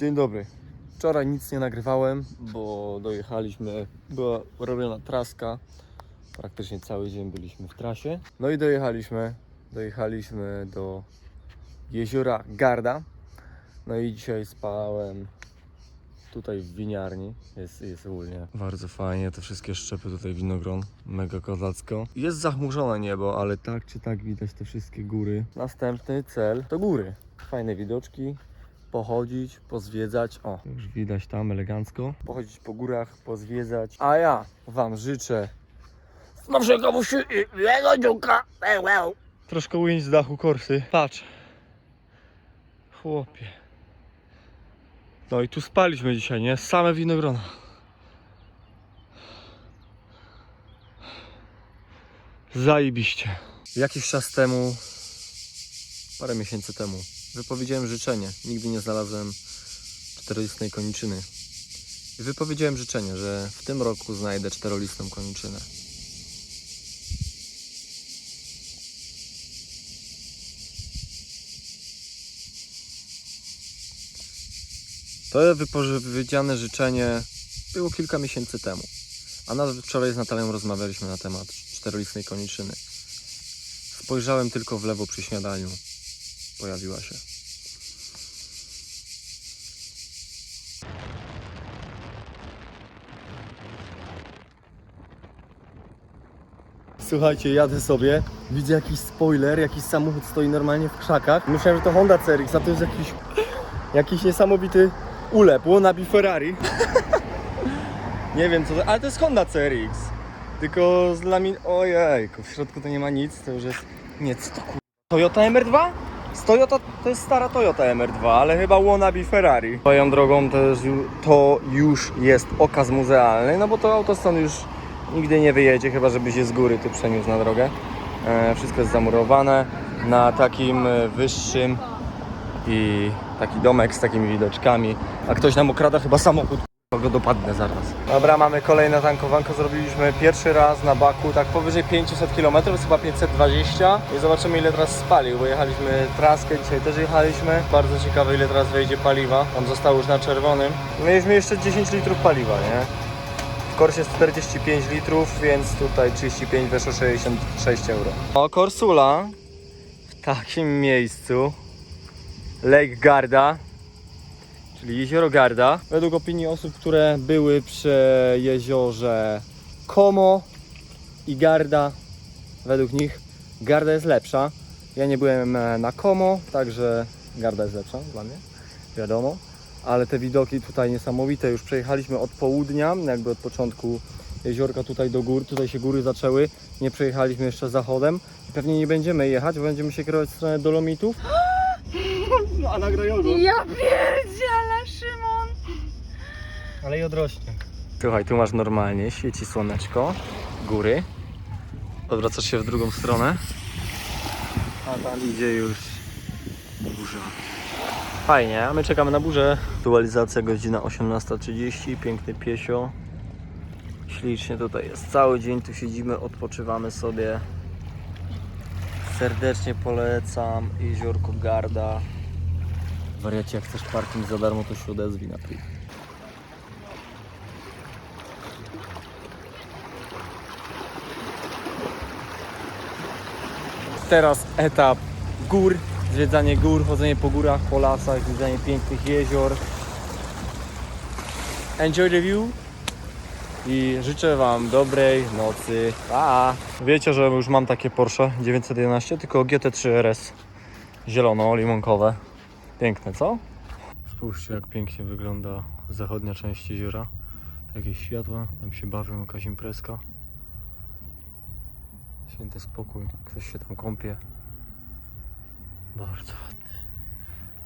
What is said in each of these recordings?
Dzień dobry. Wczoraj nic nie nagrywałem, bo dojechaliśmy, była robiona traska. Praktycznie cały dzień byliśmy w trasie. No i dojechaliśmy, dojechaliśmy do jeziora Garda. No i dzisiaj spałem tutaj w winiarni. Jest, jest ogólnie bardzo fajnie, te wszystkie szczepy tutaj winogron, mega kozacko. Jest zachmurzone niebo, ale tak czy tak widać te wszystkie góry. Następny cel to góry. Fajne widoczki, pochodzić, pozwiedzać. O, już widać tam elegancko. Pochodzić po górach, pozwiedzać. A ja Wam życzę smacznego musiłego dziuka. Troszkę ujęć z dachu korsy. Patrz. Chłopie. No i tu spaliśmy dzisiaj, nie? Same winogrona. Zajebiście. Jakiś czas temu, parę miesięcy temu, wypowiedziałem życzenie. Nigdy nie znalazłem czterolistnej koniczyny. I wypowiedziałem życzenie, że w tym roku znajdę czterolistną koniczynę. To wypowiedziane życzenie było kilka miesięcy temu. A nawet wczoraj z Natalią rozmawialiśmy na temat czterolistnej koniczyny. Spojrzałem tylko w lewo przy śniadaniu. Pojawiła się. Słuchajcie, jadę sobie, widzę jakiś spoiler, jakiś samochód stoi normalnie w krzakach. Myślałem, że to Honda CRX, a to jest jakiś, jakiś niesamowity ulep, wannabe Ferrari. nie wiem co to, ale to jest Honda CRX. Tylko z lamin... Ojejku, w środku to nie ma nic, to już jest... Nie, co to kur... Toyota MR2? Toyota, to jest stara Toyota MR2, ale chyba wannabe Ferrari. Swoją drogą to, jest, to już jest okaz muzealny, no bo to auto już nigdy nie wyjedzie, chyba żeby się z góry tu przeniósł na drogę. E, wszystko jest zamurowane na takim e, wyższym i taki domek z takimi widoczkami. A ktoś nam okrada chyba samochód, go dopadnę zaraz. Dobra, mamy kolejne tankowanko, zrobiliśmy pierwszy raz na baku, tak powyżej 500 km, chyba 520 i zobaczymy ile teraz spalił, bo jechaliśmy traskę, dzisiaj też jechaliśmy. Bardzo ciekawe ile teraz wejdzie paliwa, tam zostało już na czerwonym. Mieliśmy jeszcze 10 litrów paliwa, nie? W Korsie jest 45 litrów, więc tutaj 35 weszło 66 euro. O, Korsula w takim miejscu Lake Garda, czyli jezioro Garda. Według opinii osób, które były przy jeziorze Como i Garda, według nich Garda jest lepsza. Ja nie byłem e, na Como, także Garda jest lepsza dla mnie, wiadomo. Ale te widoki tutaj niesamowite. Już przejechaliśmy od południa, jakby od początku jeziorka tutaj do gór. Tutaj się góry zaczęły. Nie przejechaliśmy jeszcze zachodem. I pewnie nie będziemy jechać, bo będziemy się kierować w stronę Dolomitów. A nagrają go. Ja pierdzielę, Szymon! Ale i odrośnie. Słuchaj, tu masz normalnie, świeci słoneczko, góry. Odwracasz się w drugą stronę. A tam idzie już burza. Fajnie, a my czekamy na burzę. Aktualizacja godzina 18.30, piękny piesio. Ślicznie tutaj jest. Cały dzień tu siedzimy, odpoczywamy sobie. Serdecznie polecam jeziorko Garda. Wariacie, jak chcesz parking za darmo, to się odezwij na priv. Teraz etap gór, zwiedzanie gór, chodzenie po górach, po lasach, zwiedzanie pięknych jezior. Enjoy the view i życzę Wam dobrej nocy. Pa! Wiecie, że już mam takie Porsche 911, tylko GT3 RS zielono-limonkowe. Piękne, co? Spójrzcie, jak pięknie wygląda zachodnia część jeziora. Jakieś światła, tam się bawią, jakaś imprezka. Święty spokój, ktoś się tam kąpie. Bardzo ładnie.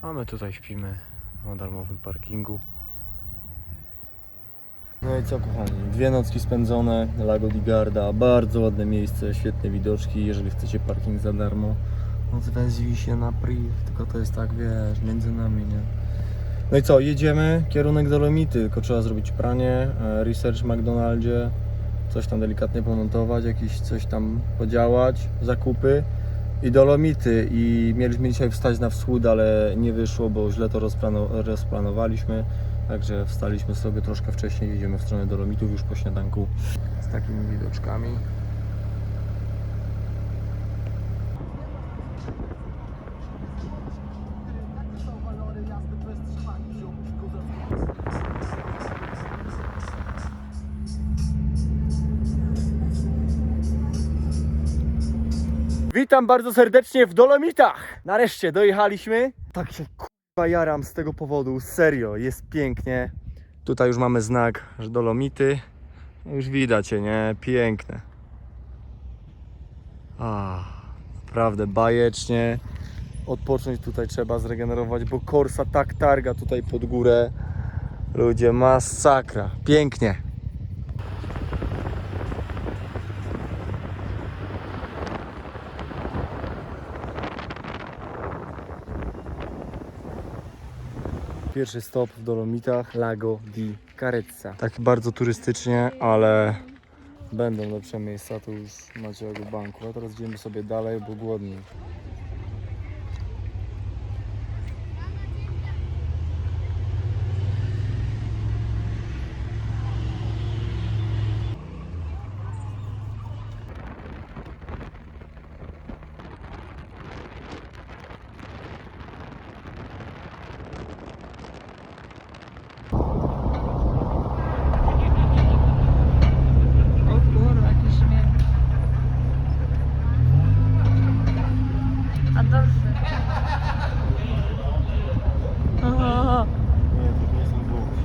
A my tutaj śpimy na darmowym parkingu. No i co kochani, dwie nocki spędzone, Lago di Garda, bardzo ładne miejsce, świetne widoczki, jeżeli chcecie parking za darmo, odwezwij się na priv, tylko to jest tak, wiesz, między nami, nie? No i co, jedziemy, kierunek Dolomity, tylko trzeba zrobić pranie, e, research w McDonaldzie, coś tam delikatnie pomontować, jakieś coś tam podziałać, zakupy i Dolomity i mieliśmy dzisiaj wstać na wschód, ale nie wyszło, bo źle to rozplano, rozplanowaliśmy. Także wstaliśmy sobie troszkę wcześniej, idziemy w stronę Dolomitów już po śniadanku z takimi widoczkami. Witam bardzo serdecznie w Dolomitach! Nareszcie dojechaliśmy. Tak się kurwa jaram z tego powodu, serio, jest pięknie. Tutaj już mamy znak, że Dolomity. No Już widać je, nie? Piękne. A, naprawdę bajecznie. Odpocząć tutaj trzeba, zregenerować, bo Korsa tak targa tutaj pod górę. Ludzie, masakra. Pięknie. Pierwszy stop w Dolomitach, Lago di Carezza. Tak bardzo turystycznie, ale będą lepsze miejsca, tu już macie jego banku. A teraz idziemy sobie dalej, bo głodni. O kurwa, jaki śmiech. Adolfy. O, Nie, to nie są Włochy.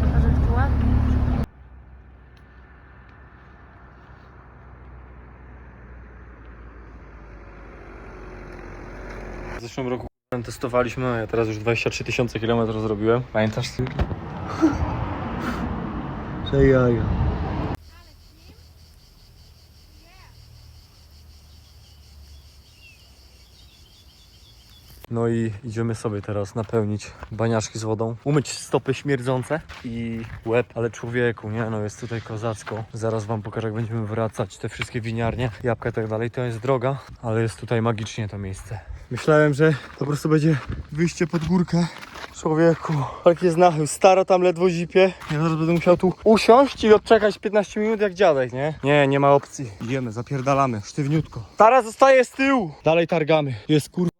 Boże, jak tu ładnie. W zeszłym roku testowaliśmy, a ja teraz już 23 tysiące kilometrów zrobiłem. Pamiętasz ty? Przejaja. No i idziemy sobie teraz napełnić baniaszki z wodą, umyć stopy śmierdzące i łeb, ale człowieku, nie no, jest tutaj kozacko. Zaraz wam pokażę, jak będziemy wracać, te wszystkie winiarnie, jabłka i tak dalej. To jest droga, ale jest tutaj magicznie to miejsce. Myślałem, że po prostu będzie wyjście pod górkę. Człowieku, jak jest nachył, stara tam ledwo zipie. Ja zaraz będę musiał tu usiąść i odczekać 15 minut jak dziadek, nie? Nie, nie ma opcji. Idziemy, zapierdalamy, sztywniutko. Stara zostaje z tyłu. Dalej targamy. Jest kur...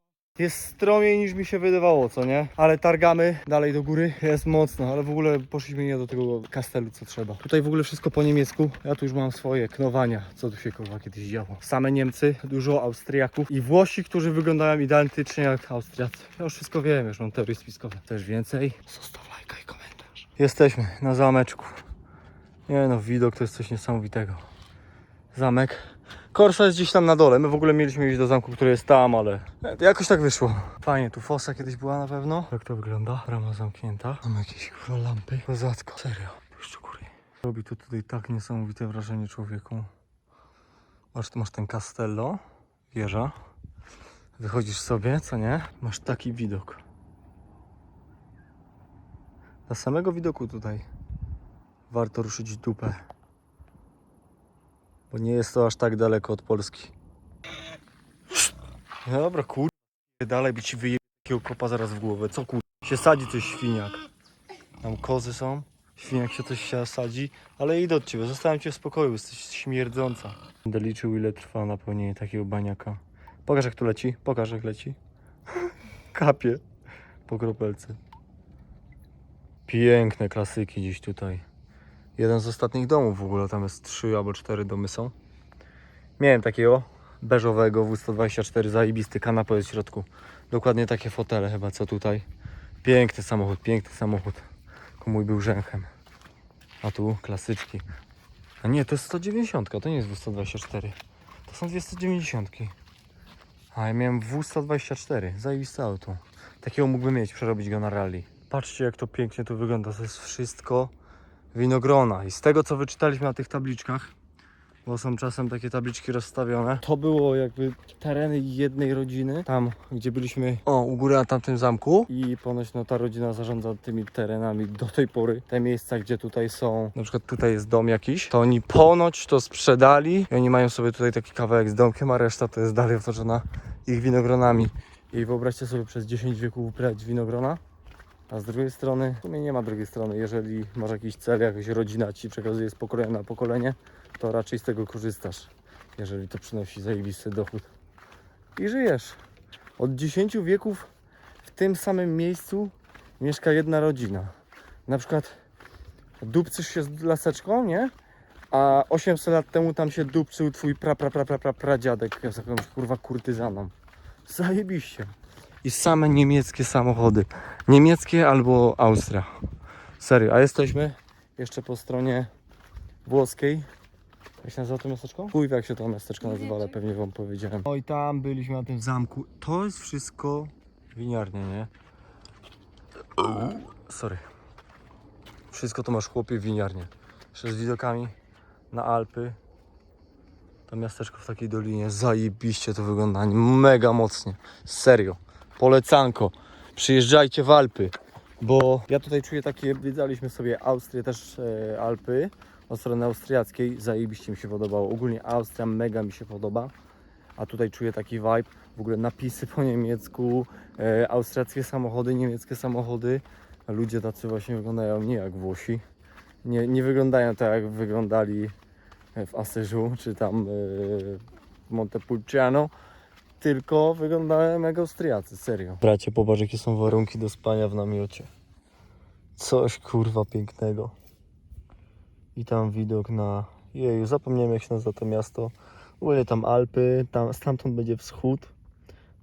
Jest stromiej niż mi się wydawało, co nie? Ale targamy dalej do góry, jest mocno, ale w ogóle poszliśmy nie do tego kastelu, co trzeba. Tutaj w ogóle wszystko po niemiecku. Ja tu już mam swoje knowania, co tu się kurwa kiedyś działo. Same Niemcy, dużo Austriaków i Włosi, którzy wyglądają identycznie jak Austriacy. Ja już wszystko wiem, już mam teorie spiskowe. Też więcej? Zostaw lajka i komentarz. Jesteśmy na zameczku. Nie no, widok to jest coś niesamowitego. Zamek. Korsa jest gdzieś tam na dole. My w ogóle mieliśmy iść do zamku, który jest tam, ale jakoś tak wyszło. Fajnie, tu fosa kiedyś była na pewno. Jak to wygląda? Brama zamknięta. Mam jakieś kurwa lampy. Kozacko. Serio. Puszczu góry. Robi to tutaj tak niesamowite wrażenie człowieku. Masz, masz ten castello, wieża. Wychodzisz sobie, co nie? Masz taki widok. Dla samego widoku tutaj warto ruszyć dupę. Bo nie jest to aż tak daleko od Polski. No Dobra, kur... Dalej by ci wyje takiego kopa zaraz w głowę. Co kur... się sadzi coś świniak. Tam kozy są. Świniak się coś się sadzi. Ale idę od ciebie, zostawiam cię w spokoju, jesteś śmierdząca. Będę liczył ile trwa napełnienie takiego baniaka. Pokaż jak tu leci, pokaż jak leci. Kapie po kropelce. Piękne klasyki dziś tutaj. Jeden z ostatnich domów w ogóle, tam jest trzy albo cztery domy są. Miałem takiego beżowego W124, zajebisty kanapę jest w środku. Dokładnie takie fotele chyba co tutaj. Piękny samochód, piękny samochód. Mój był rzęchem. A tu klasyczki. A nie, to jest 190, to nie jest W124. To są dwie 190. A ja miałem W124, zajebiste auto. Takiego mógłbym mieć, przerobić go na rally. Patrzcie jak to pięknie tu wygląda, to jest wszystko winogrona. I z tego co wyczytaliśmy na tych tabliczkach, bo są czasem takie tabliczki rozstawione. To było jakby tereny jednej rodziny, tam gdzie byliśmy, o, u góry na tamtym zamku i ponoć no ta rodzina zarządza tymi terenami do tej pory. Te miejsca, gdzie tutaj są, na przykład tutaj jest dom jakiś, to oni ponoć to sprzedali i oni mają sobie tutaj taki kawałek z domkiem, a reszta to jest dalej otoczona ich winogronami. I wyobraźcie sobie przez 10 wieków uprywać winogrona. A z drugiej strony, w sumie nie ma drugiej strony. Jeżeli masz jakiś cel, jakaś rodzina ci przekazuje z pokolenia na pokolenie, to raczej z tego korzystasz. Jeżeli to przynosi zajebisty dochód. I żyjesz. Od 10 wieków w tym samym miejscu mieszka jedna rodzina. Na przykład dupcysz się z laseczką, nie? A 800 lat temu tam się dupcył twój pra, pra, pra, pra, pra, pradziadek z jakąś kurwa kurtyzaną. Zajebiście. I same niemieckie samochody. Niemieckie albo Austria. Serio, a jesteśmy jeszcze po stronie włoskiej. Jak się nazywa to miasteczko? Chuj, jak się to miasteczko nazywa, ale pewnie wam powiedziałem. Oj, tam byliśmy na tym zamku. To jest wszystko winiarnia, nie? Sorry. Wszystko to masz chłopie w winiarnie. Jeszcze z widokami na Alpy. To miasteczko w takiej dolinie. Zajebiście to wygląda. Mega mocnie. Serio. Polecanko. Przyjeżdżajcie w Alpy. Bo ja tutaj czuję takie, widzieliśmy sobie Austrię też e, Alpy od strony austriackiej. Zajebiście mi się podobało. Ogólnie Austria mega mi się podoba. A tutaj czuję taki vibe. W ogóle napisy po niemiecku, e, austriackie samochody, niemieckie samochody. Ludzie tacy właśnie wyglądają nie jak Włosi. Nie, nie wyglądają tak jak wyglądali w Asyżu czy tam e, Montepulciano, tylko wyglądają jak Austriacy, serio. Bracie, popatrz jakie są warunki do spania w namiocie. Coś kurwa pięknego. I tam widok na... Jeju, zapomniałem jak się nazywa to miasto. Ogólnie tam Alpy, tam, stamtąd będzie wschód.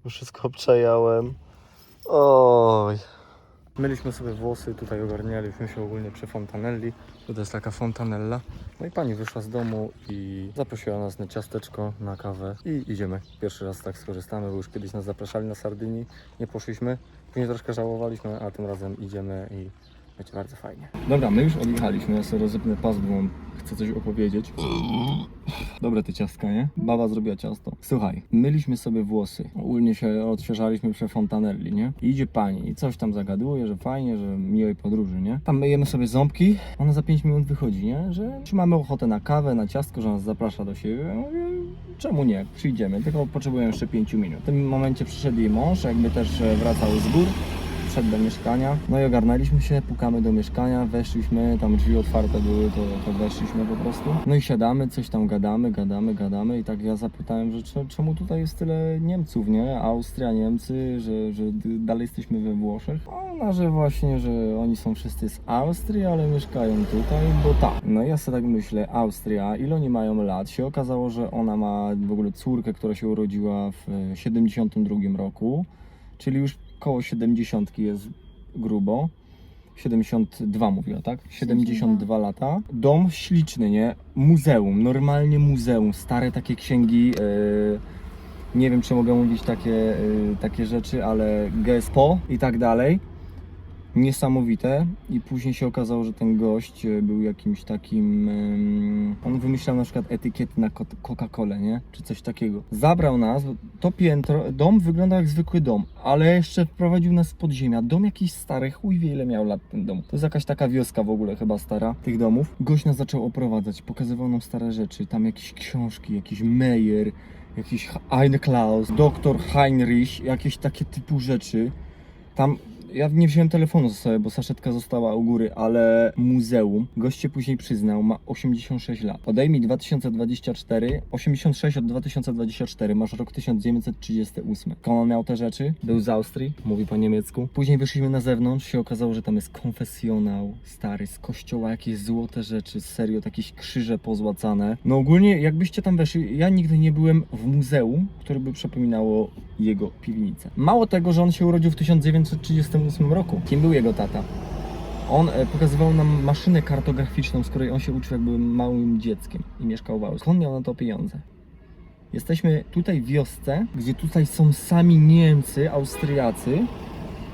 Wszystko obczajałem. Oj. Myliśmy sobie włosy, tutaj ogarnialiśmy się ogólnie przy fontanelli. To jest taka fontanella. No i pani wyszła z domu i zaprosiła nas na ciasteczko, na kawę i idziemy. Pierwszy raz tak skorzystamy, bo już kiedyś nas zapraszali na Sardynii, nie poszliśmy. Później troszkę żałowaliśmy, a tym razem idziemy i będzie bardzo fajnie. Dobra, my już odjechaliśmy, ja sobie rozepnę pas, bo mam, chcę coś opowiedzieć. Dobre te ciastka, nie? Baba zrobiła ciasto. Słuchaj, myliśmy sobie włosy. Ogólnie się odświeżaliśmy przy fontanelli, nie? I idzie pani i coś tam zagaduje, że fajnie, że miłej podróży, nie? Tam myjemy sobie ząbki, ona za 5 minut wychodzi, nie? Że czy mamy ochotę na kawę, na ciastko, że nas zaprasza do siebie. Ja mówię, czemu nie? Przyjdziemy, tylko potrzebujemy jeszcze 5 minut. W tym momencie przyszedł jej mąż, jakby też e, wracał z gór wszedł do mieszkania. No i ogarnęliśmy się, pukamy do mieszkania, weszliśmy, tam drzwi otwarte były, to, to weszliśmy po prostu. No i siadamy, coś tam gadamy, gadamy, gadamy i tak ja zapytałem, że cze- czemu tutaj jest tyle Niemców, nie? Austria, Niemcy, że, że dalej jesteśmy we Włoszech. Ona, że właśnie, że oni są wszyscy z Austrii, ale mieszkają tutaj, bo tak. No i ja sobie tak myślę, Austria, ile oni mają lat? Się okazało, że ona ma w ogóle córkę, która się urodziła w e, 72 roku, czyli już koło 70 jest grubo. 72 mówiła, tak? 72 lata. Dom śliczny, nie? Muzeum, normalnie muzeum. Stare takie księgi. e, nie wiem, czy mogę mówić takie, e, takie rzeczy, ale GESPO i tak dalej. Niesamowite. I później się okazało, że ten gość e, był jakimś takim. on wymyślał na przykład etykiety na Coca-Colę, nie? Czy coś takiego. Zabrał nas. To piętro. Dom wygląda jak zwykły dom, ale jeszcze wprowadził nas z podziemia. Dom jakiś stary, chuj wie ile miał lat ten dom. To jest jakaś taka wioska w ogóle chyba stara tych domów. Gość nas zaczął oprowadzać, pokazywał nam stare rzeczy. Tam jakieś książki, jakiś Meyer, jakiś Ein Klaus, doktor Heinrich, jakieś takie typu rzeczy. Tam ja nie wziąłem telefonu ze sobą, bo saszetka została u góry, ale muzeum, goście później przyznał, ma 86 lat. Odejmij 2024, 86 od 2024, masz rok 1938. Skąd on miał te rzeczy? Był z Austrii, mówi po niemiecku. Później wyszliśmy na zewnątrz, się okazało, że tam jest konfesjonał stary, z kościoła jakieś złote rzeczy, serio, jakieś krzyże pozłacane. No ogólnie, jakbyście tam weszli, ja nigdy nie byłem w muzeum, które by przypominało jego piwnicę. Mało tego, że on się urodził w 1938 roku. Kim był jego tata? On e, pokazywał nam maszynę kartograficzną, z której on się uczył, jak był małym dzieckiem i mieszkał w Austrii. Skąd miał na to pieniądze? Jesteśmy tutaj w wiosce, gdzie tutaj są sami Niemcy, Austriacy.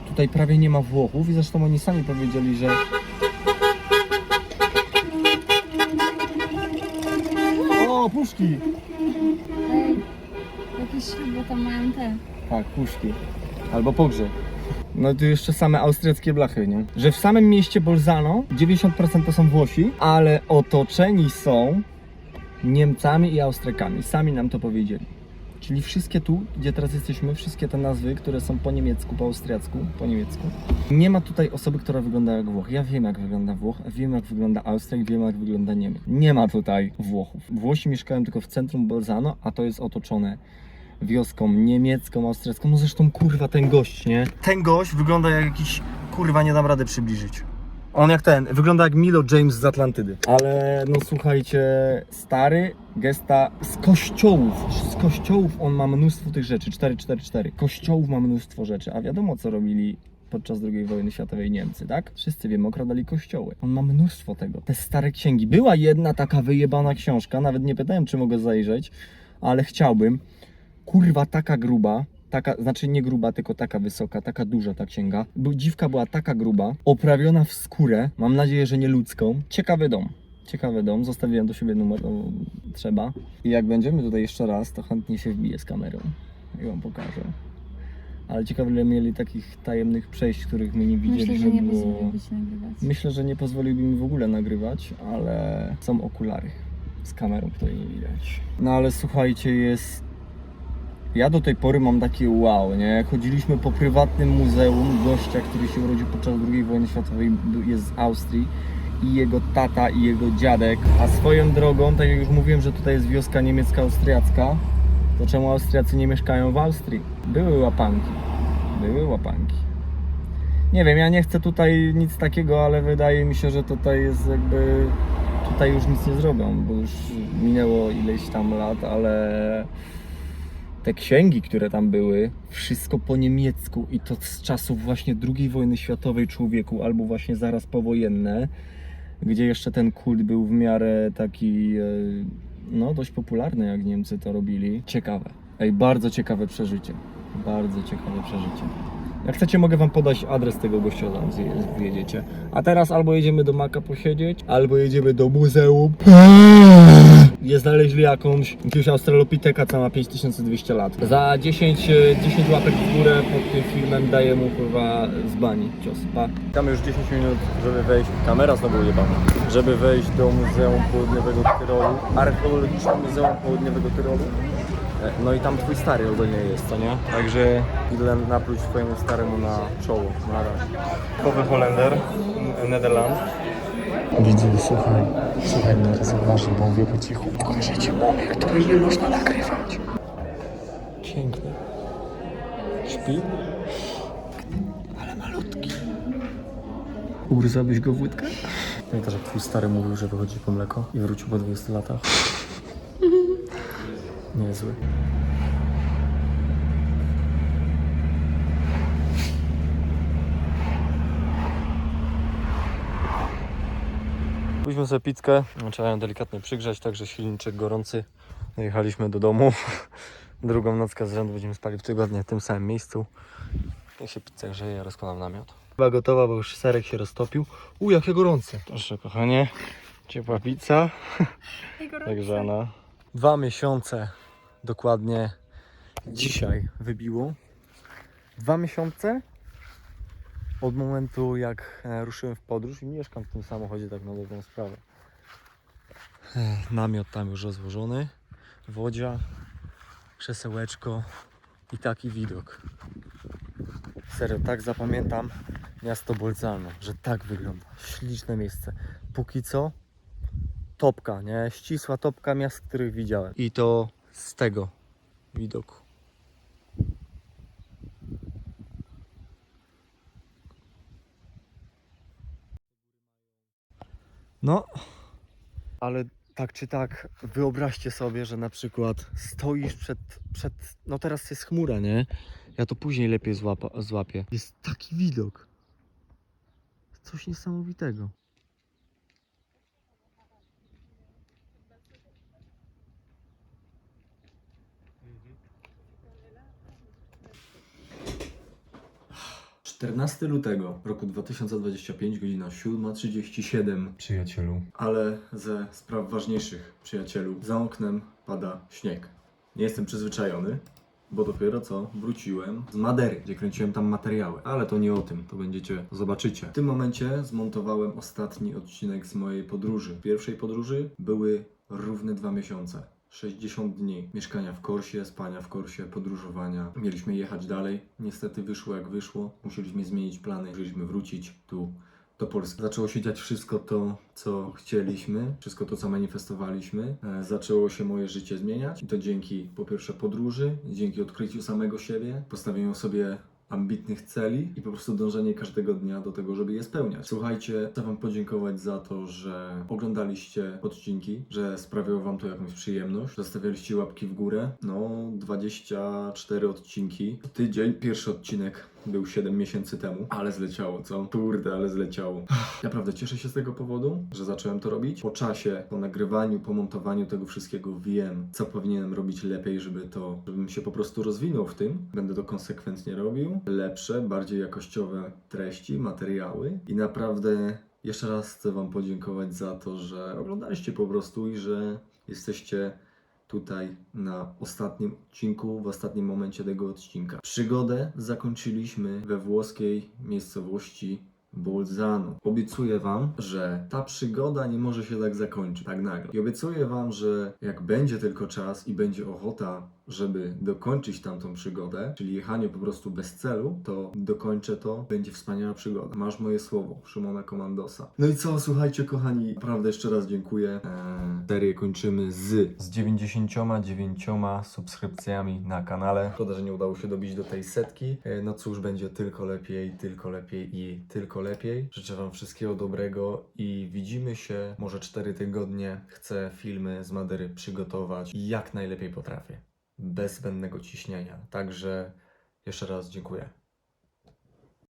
Tutaj prawie nie ma Włochów i zresztą oni sami powiedzieli, że O puszki! Ej, jakiś ślub, bo tam mają te. Tak, puszki. Albo pogrzeb. No tu jeszcze same austriackie blachy, nie? Że w samym mieście Bolzano 90% to są Włosi, ale otoczeni są Niemcami i Austriakami. Sami nam to powiedzieli. Czyli wszystkie tu, gdzie teraz jesteśmy, wszystkie te nazwy, które są po niemiecku, po austriacku, po niemiecku. Nie ma tutaj osoby, która wygląda jak Włoch. Ja wiem, jak wygląda Włoch, wiem, jak wygląda Austriak, wiem, jak wygląda Niemiec. Nie ma tutaj Włochów. Włosi mieszkają tylko w centrum Bolzano, a to jest otoczone wioską niemiecką, austriacką. No zresztą kurwa ten gość, nie? Ten gość wygląda jak jakiś kurwa nie dam rady przybliżyć. On jak ten, wygląda jak Milo James z Atlantydy. Ale no słuchajcie, stary gesta z kościołów. Z kościołów on ma mnóstwo tych rzeczy. 444. Kościołów ma mnóstwo rzeczy, a wiadomo co robili podczas II wojny światowej Niemcy, tak? Wszyscy wiemy, okradali kościoły. On ma mnóstwo tego. Te stare księgi. Była jedna taka wyjebana książka, nawet nie pytałem, czy mogę zajrzeć, ale chciałbym kurwa taka gruba, taka, znaczy nie gruba, tylko taka wysoka, taka duża ta księga. Dziwka była taka gruba, oprawiona w skórę, mam nadzieję, że nie ludzką. Ciekawy dom. Ciekawy dom, zostawiłem do siebie numer, trzeba. I jak będziemy tutaj jeszcze raz, to chętnie się wbiję z kamerą i wam pokażę. Ale ciekawe, ile mieli takich tajemnych przejść, których my nie widzieli. Myślę, że nie było- pozwoliłby ci nagrywać. Myślę, że nie pozwoliłby mi w ogóle nagrywać, ale są okulary z kamerą, której nie widać. No ale słuchajcie, jest. Ja do tej pory mam takie wow, nie? Chodziliśmy po prywatnym muzeum gościa, który się urodził podczas II wojny światowej, jest z Austrii i jego tata i jego dziadek. A swoją drogą, tak jak już mówiłem, że tutaj jest wioska niemiecka-austriacka, to czemu Austriacy nie mieszkają w Austrii? Były łapanki. Były łapanki. Nie wiem, ja nie chcę tutaj nic takiego, ale wydaje mi się, że tutaj jest jakby. Tutaj już nic nie zrobią, bo już minęło ileś tam lat, ale te księgi, które tam były, wszystko po niemiecku i to z czasów właśnie II wojny światowej człowieku, albo właśnie zaraz powojenne, gdzie jeszcze ten kult był w miarę taki, e, no dość popularny, jak Niemcy to robili. Ciekawe. Ej, bardzo ciekawe przeżycie. Bardzo ciekawe przeżycie. Jak chcecie, mogę wam podać adres tego gościa, tam zjedziecie. A teraz albo jedziemy do Maka posiedzieć, albo jedziemy do muzeum. Nie znaleźli jakąś, jakiegoś australopiteka, co ma 5200 lat. Za 10, e, 10 łapek w górę pod tym filmem daję mu chyba z bani cios. Pa. Mamy już 10 minut, żeby wejść. Kamera znowu ujebana. Żeby wejść do Muzeum Południowego Tyrolu. Archeologiczne Muzeum Południowego Tyrolu. E, No i tam twój stary ogólnie jest, co nie? Także idę napluć twojemu staremu na czoło, na razie. Nowy Holender, Nederland. Widzę, słuchaj, słuchaj mnie teraz uważnie, bo mówię po cichu. Pokażecie mamie, której nie można nagrywać. Piękny. Śpi? Ale malutki. Ugryzałbyś go w łydkę? Pamiętasz, jak twój stary mówił, że wychodzi po mleko i wrócił po 20 latach? Niezły. Pójdźmy sobie pizzkę. Trzeba ją delikatnie przygrzać, także silniczek gorący. Jechaliśmy do domu. Drugą nockę z rzędu będziemy spali w tygodniu w tym samym miejscu. Jak się pizza grzeje, ja rozkładam namiot. Chyba gotowa, bo już serek się roztopił. U, jakie gorące. Proszę kochanie, ciepła pizza. Nagrzana. Dwa miesiące dokładnie dzisiaj wybiło. Dwa miesiące od momentu jak e, ruszyłem w podróż i mieszkam w tym samochodzie tak na dobrą sprawę. Namiot tam już rozłożony, wodzia, krzesełeczko i taki widok. Serio, tak zapamiętam miasto Bolzano, że tak wygląda. Śliczne miejsce. Póki co topka, nie? Ścisła topka miast, których widziałem. I to z tego widoku. No, ale tak czy tak, wyobraźcie sobie, że na przykład stoisz przed, przed no teraz jest chmura, nie? Ja to później lepiej złapa, złapię. Jest taki widok. Coś niesamowitego. 14 lutego roku 2025, godzina 7.37. Przyjacielu. Ale ze spraw ważniejszych, przyjacielu. Za oknem pada śnieg. Nie jestem przyzwyczajony, bo dopiero co wróciłem z Madery, gdzie kręciłem tam materiały. Ale to nie o tym, to będziecie, zobaczycie. W tym momencie zmontowałem ostatni odcinek z mojej podróży. Pierwszej podróży były równe dwa miesiące. 60 dni mieszkania w Korsie, spania w Korsie, podróżowania. Mieliśmy jechać dalej. Niestety wyszło jak wyszło. Musieliśmy zmienić plany, musieliśmy wrócić tu do Polski. Zaczęło się dziać wszystko to, co chcieliśmy, wszystko to, co manifestowaliśmy. E, zaczęło się moje życie zmieniać i to dzięki po pierwsze podróży, dzięki odkryciu samego siebie, postawieniu sobie ambitnych celi i po prostu dążenie każdego dnia do tego, żeby je spełniać. Słuchajcie, chcę Wam podziękować za to, że oglądaliście odcinki, że sprawiało Wam to jakąś przyjemność, zostawialiście łapki w górę. No, 24 odcinki. Tydzień, pierwszy odcinek był 7 miesięcy temu, ale zleciało, co? Kurde, ale zleciało. Naprawdę cieszę się z tego powodu, że zacząłem to robić. Po czasie, po nagrywaniu, po montowaniu tego wszystkiego wiem, co powinienem robić lepiej, żeby to, żebym się po prostu rozwinął w tym. Będę to konsekwentnie robił. Lepsze, bardziej jakościowe treści, materiały i naprawdę jeszcze raz chcę Wam podziękować za to, że oglądaliście po prostu i że jesteście tutaj na ostatnim odcinku, w ostatnim momencie tego odcinka. Przygodę zakończyliśmy we włoskiej miejscowości Bolzano. Obiecuję Wam, że ta przygoda nie może się tak zakończyć, tak nagle. I obiecuję Wam, że jak będzie tylko czas i będzie ochota, żeby dokończyć tamtą przygodę, czyli jechanie po prostu bez celu, to dokończę to, będzie wspaniała przygoda. Masz moje słowo, Szymona Komandosa. No i co, słuchajcie kochani, naprawdę jeszcze raz dziękuję. Eee, serię kończymy z... z 99 subskrypcjami na kanale. Szkoda, że nie udało się dobić do tej setki. E, No cóż, będzie tylko lepiej, tylko lepiej i tylko lepiej. Życzę Wam wszystkiego dobrego i widzimy się może 4 tygodnie. Chcę filmy z Madery przygotować jak najlepiej potrafię bez zbędnego ciśnienia. Także jeszcze raz dziękuję.